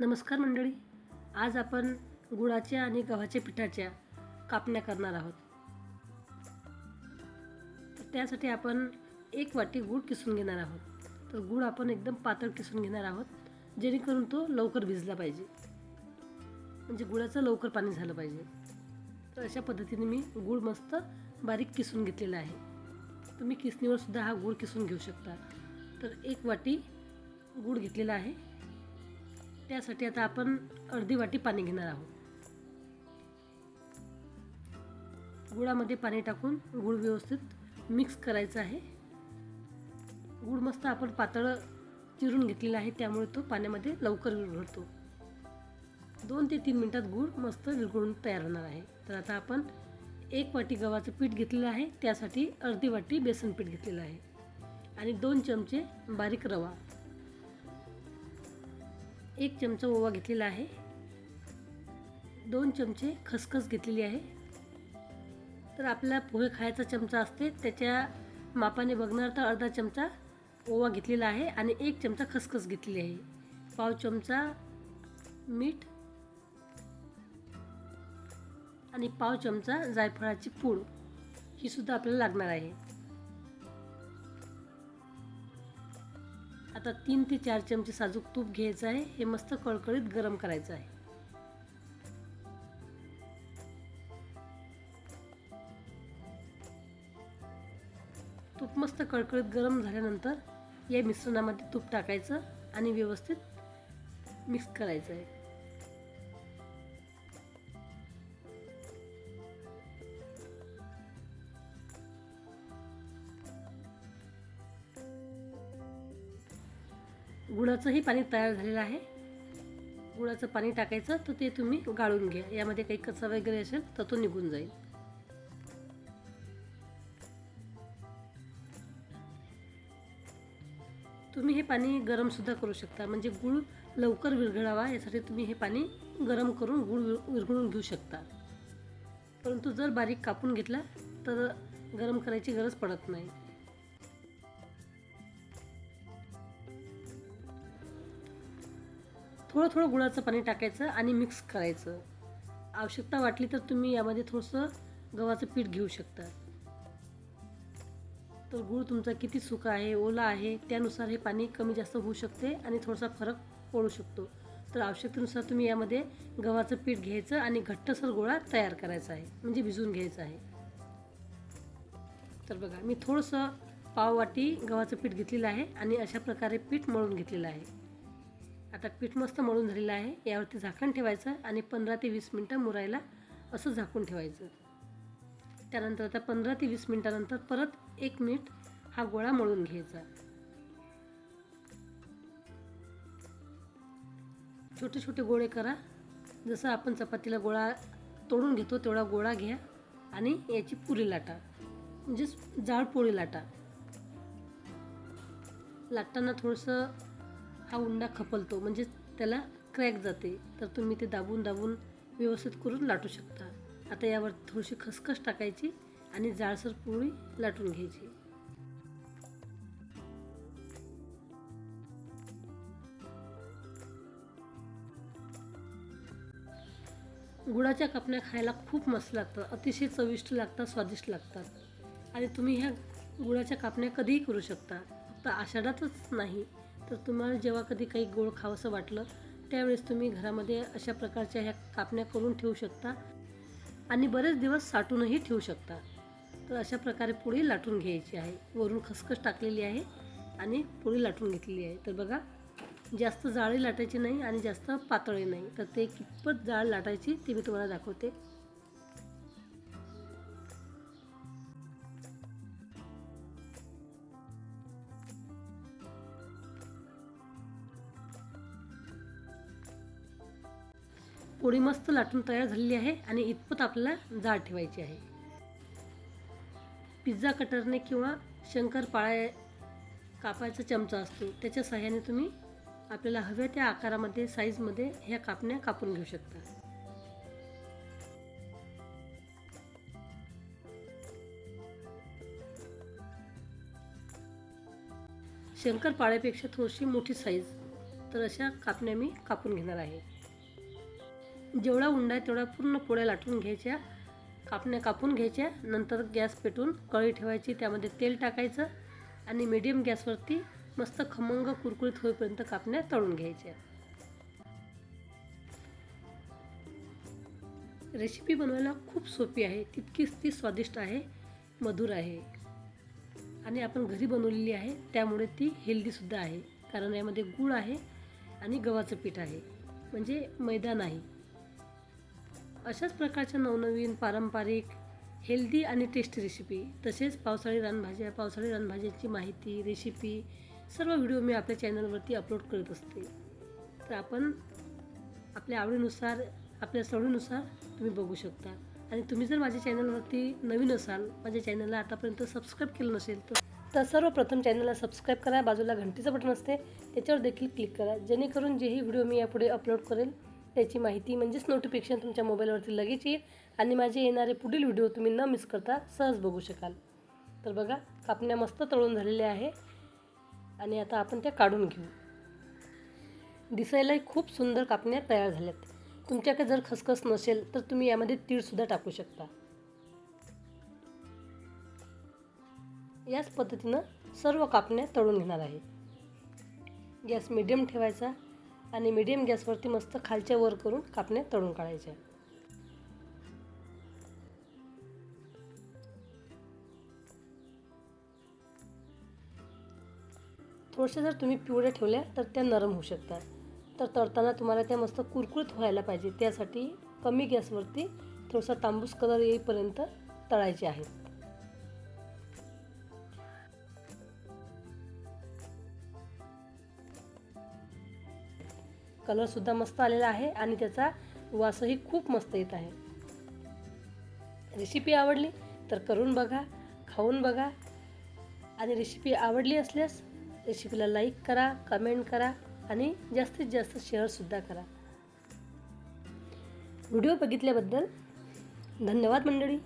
नमस्कार मंडळी. आज आपण गुळाच्या आणि गव्हाच्या पिठाच्या कापण्या करणार आहोत. तर त्यासाठी आपण एक वाटी गूळ किसून घेणार आहोत. तर गूळ आपण एकदम पातळ किसून घेणार आहोत जेणेकरून तो लवकर भिजला पाहिजे. म्हणजे गुळाचं लवकर पाणी झालं पाहिजे. तर अशा पद्धतीने मी गूळ मस्त बारीक किसून घेतलेला आहे. तुम्ही किसणीवर सुद्धा हा गूळ किसून घेऊ शकता. तर एक वाटी गूळ घेतलेला आहे. त्यासाठी आता आपण अर्धी वाटी पाणी घेणार आहोत. गुळामध्ये पाणी टाकून गुळ व्यवस्थित मिक्स करायचं आहे. गुळ मस्त आपण पातळ चिरून घेतलेला आहे त्यामुळे तो पाण्यामध्ये लवकर विरघळतो. दोन ते तीन मिनटात गूळ मस्त विरघळून तयार होणार आहे. तर आता आपण एक वाटी गव्हाचं पीठ घेतलेलं आहे त्यासाठी अर्धी वाटी बेसन पीठ घेतलेलं आहे. आणि दोन चमचे बारीक रवा. एक चमचा ओवा घेतलेला आहे. दोन चमचे खसखस घेतलेली आहे. तर आपल्याला पोहे खायचा चमचा असते त्याच्या मापाने बघणार तर अर्धा चमचा ओवा घेतलेला आहे आणि एक चमचा खसखस घेतलेली आहे. पाव चमचा मीठ आणि पाव चमचा जायफळाची पूड. ही सुद्धा आपल्याला लागणार आहे. आता तीन ते चार चमचे साजूक तूप घ्यायचं आहे. हे मस्त कळकळीत गरम करायचं आहे. तूप मस्त कळकळीत गरम झाल्यानंतर या मिश्रणामध्ये तूप टाकायचं आणि व्यवस्थित मिक्स करायचं आहे. गुळाचंही पाणी तयार झालेलं आहे. गुळाचं पाणी टाकायचं तर ते तुम्ही गाळून घ्या. यामध्ये काही कचरा वगैरे असेल तर तो निघून जाईल. तुम्ही हे पाणी गरमसुद्धा करू शकता. म्हणजे गुळ लवकर विरघळावा यासाठी तुम्ही हे पाणी गरम करून गुळ विरघळून घेऊ शकता. परंतु जर बारीक कापून घेतला तर गरम करायची गरज पडत नाही. थोडं थोडं गुळाचं पाणी टाकायचं आणि मिक्स करायचं. आवश्यकता वाटली तर तुम्ही यामध्ये थोडंसं गव्हाचं पीठ घेऊ शकता. तर गूळ तुमचा किती सुका आहे ओला आहे त्यानुसार हे पाणी कमी जास्त होऊ शकते आणि थोडासा फरक पडू शकतो. तर आवश्यकतेनुसार तुम्ही यामध्ये गव्हाचं पीठ घ्यायचं आणि घट्टसर गोळा तयार करायचा आहे म्हणजे भिजवून घ्यायचा आहे. तर बघा मी थोडंसं पाववाटी गव्हाचं पीठ घेतलेलं आहे आणि अशा प्रकारे पीठ मळून घेतलेलं आहे. आता पीठ मस्त मळून झालेलं आहे. यावरती झाकण ठेवायचं आणि पंधरा ते वीस मिनटं मुरायला असं झाकून ठेवायचं. त्यानंतर आता पंधरा ते वीस मिनटानंतर परत एक मिनिट हा गोळा मळून घ्यायचा. छोटे छोटे गोळे करा. जसं आपण चपातीला गोळा तोडून घेतो तेवढा गोळा घ्या आणि याची पुरी लाटा. म्हणजेच जाड पोळी लाटा. लाटताना थोडंसं हा उंडा खपलतो म्हणजे त्याला क्रॅक जाते. तर तुम्ही ते दाबून दाबून व्यवस्थित करून लाटू शकता. आता यावर थोडीशी खसखस टाकायची आणि जाळसर पोळी लाटून घ्यायची. गुळाच्या कापण्या खायला खूप मस्त लागतात अतिशय चविष्ट लागतात स्वादिष्ट लागतात. आणि तुम्ही ह्या गुळाच्या कापण्या कधीही करू शकता फक्त आषाढातच नाही. तर तुम्हाला जेव्हा कधी काही गोड खावंसं वाटलं त्यावेळेस तुम्ही घरामध्ये अशा प्रकारच्या ह्या कापण्या करून ठेवू शकता. आणि बरेच दिवस साठूनही ठेवू शकता. तर अशा प्रकारे पोळी लाटून घ्यायची आहे. वरून खसखस टाकलेली आहे आणि पोळी लाटून घेतलेली आहे. तर बघा जास्त जाळी लाटायची नाही आणि जास्त पातळी नाही. तर ते कितपत जाळ लाटायची ते मी तुम्हाला दाखवते. पोळी मस्त लाटून तयार झालेली आहे आणि इतपत आपल्याला जाळ ठेवायची आहे. पिझ्झा कटरने किंवा शंकरपाळ्या कापायचा चमचा असतो त्याच्या सहाय्याने तुम्ही आपल्याला हव्या त्या आकारामध्ये साईजमध्ये ह्या कापण्या कापून घेऊ शकता. शंकरपाळ्यापेक्षा थोडीशी मोठी साईज तर अशा कापण्या मी कापून घेणार आहे. जेवढा उंडा आहे तेवढा पूर्ण पोळ्या लाटून घ्यायच्या. कापण्या कापून घ्यायच्या. नंतर गॅस पेटून कळी ठेवायची. त्यामध्ये तेल टाकायचं आणि मिडियम गॅसवरती मस्त खमंग कुरकुरीत होईपर्यंत कापण्या तळून घ्यायच्या. रेसिपी बनवायला खूप सोपी आहे. तितकीच ती स्वादिष्ट आहे मधुर आहे. आणि आपण घरी बनवलेली आहे. त्यामुळे ती हेल्दीसुद्धा आहे. कारण यामध्ये गूळ आहे आणि गव्हाचं पीठ आहे. म्हणजे मैदा नाही. अशाच प्रकारच्या नवनवीन पारंपरिक हेल्दी आणि टेस्टी रेसिपी तसेच पावसाळी रानभाज्या पावसाळी रानभाज्याची माहिती रेसिपी सर्व व्हिडिओ मी आपल्या चॅनलवरती अपलोड करत असते. तर आपण आपल्या आवडीनुसार आपल्या सवडीनुसार तुम्ही बघू शकता. आणि तुम्ही जर माझ्या चॅनलवरती नवीन असाल माझ्या चॅनलला आतापर्यंत सबस्क्राईब केलं नसेल तर तर सर्वप्रथम चॅनलला सबस्क्राईब करा बाजूला घंटीचं बटन असते त्याच्यावर देखील क्लिक करा. जेणेकरून जेही व्हिडिओ मी यापुढे अपलोड करेल त्याची माहिती म्हणजेच नोटिफिकेशन तुमच्या मोबाईलवरती लगेच येईल. आणि माझे येणारे पुढील व्हिडिओ तुम्ही न मिस करता सहज बघू शकाल. तर बघा कापण्या मस्त तळून झालेल्या आहे. आणि आता आपण त्या काढून घेऊ. दिसायलाही खूप सुंदर कापण्या तयार झाल्यात. तुमच्याकडे जर खसखस नसेल तर तुम्ही यामध्ये तीळसुद्धा टाकू शकता. याच पद्धतीनं सर्व कापण्या तळून घेणार आहे. गॅस मिडियम ठेवायचा. आणि मिडियम गॅसवरती मस्त खालच्या वर करून कापण्या तळून काढायच्या थोड्याशा जर तुम्ही पिवळ्या ठेवल्या तर त्या नरम होऊ शकतात. तर तळताना तुम्हाला त्या मस्त कुरकुरीत व्हायला पाहिजे. त्यासाठी कमी गॅसवरती थोडासा तांबूस कलर येईपर्यंत तळायचे आहेत कलरसुद्धा मस्त आलेला आहे आणि त्याचा वासही खूप मस्त येत आहे. रेसिपी आवडली तर करून बघा खाऊन बघा. आणि रेसिपी आवडली असल्यास रेसिपीला लाईक करा कमेंट करा आणि जास्तीत जास्त शेअरसुद्धा करा. व्हिडिओ बघितल्याबद्दल धन्यवाद मंडळी.